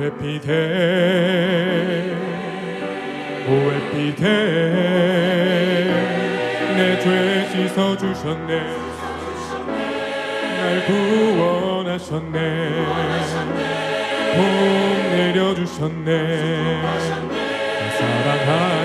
오에피데 오에피데 내죄 씻어주셨네. 날 구원하셨네. 복 내려주셨네. 사랑하네.